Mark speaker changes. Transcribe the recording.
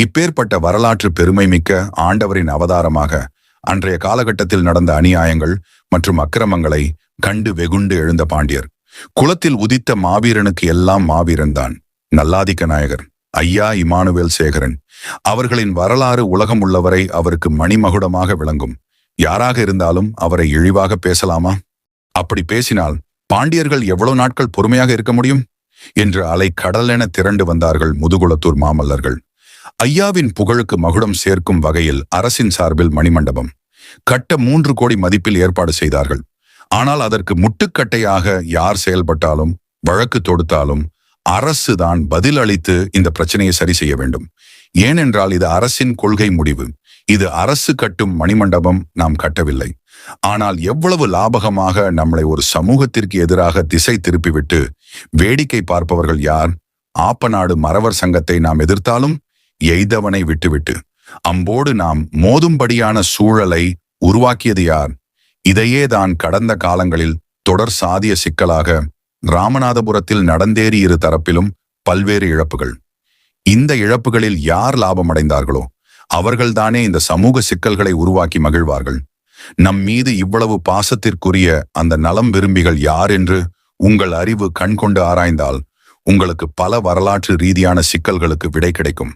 Speaker 1: இப்பேற்பட்ட வரலாற்று பெருமைமிக்க ஆண்டவரின் அவதாரமாக அன்றைய காலகட்டத்தில் நடந்த அநியாயங்கள் மற்றும் அக்கிரமங்களை கண்டு வெகுண்டு எழுந்த பாண்டியர். குலத்தில் உதித்த மாவீரனுக்கு எல்லாம் மாவீரன்தான் நல்லாதிக்க நாயகர் ஐயா இமானுவேல் சேகரன். அவர்களின் வரலாறு உலகம் உள்ளவரை அவருக்கு மணிமகுடமாக விளங்கும். யாராக இருந்தாலும் அவரை இழிவாக பேசலாமா? அப்படி பேசினால் பாண்டியர்கள் எவ்வளவு நாட்கள் பொறுமையாக இருக்க முடியும்? என்று அலை கடலென திரண்டு வந்தார்கள் முதுகுளத்தூர் மாமல்லர்கள். ஐயாவின் புகழுக்கு மகுடம் சேர்க்கும் வகையில் அரசின் சார்பில் மணிமண்டபம். கட்ட மூன்று கோடி மதிப்பில் ஏற்பாடு செய்தார்கள். ஆனால் அதற்கு முட்டுக்கட்டையாக யார் செயல்பட்டாலும் வழக்கு தொடுத்தாலும் அரசு தான் பதில் அளித்து இந்த பிரச்சனையை சரி செய்ய வேண்டும். ஏனென்றால் இது அரசின் கொள்கை முடிவு. இது அரசு கட்டும் மணிமண்டபம் நாம் கட்டவில்லை. ஆனால் எவ்வளவு லாபகமாக நம்மளை ஒரு சமூகத்திற்கு எதிராக திசை திருப்பிவிட்டு வேடிக்கை பார்ப்பவர்கள் யார்? ஆப்பநாடு மறவர் சங்கத்தை நாம் எதிர்த்தாலும் எய்தவனை விட்டுவிட்டு அம்போடு நாம் மோதும்படியான சூழலை உருவாக்கியது யார்? இதையே தான் கடந்த காலங்களில் தொடர் சாதிய சிக்கலாக ராமநாதபுரத்தில் நடந்தேறி இரு தரப்பிலும் பல்வேறு இழப்புகள். இந்த இழப்புகளில் யார் லாபமடைந்தார்களோ அவர்கள்தானே இந்த சமூக சிக்கல்களை உருவாக்கி மகிழ்வார்கள். நம் மீது இவ்வளவு பாசத்திற்குரிய அந்த நலம் விரும்பிகள் யார் என்று உங்கள் அறிவு கண்கொண்டு ஆராய்ந்தால் உங்களுக்கு பல வரலாற்று ரீதியான சிக்கல்களுக்கு விடை கிடைக்கும்.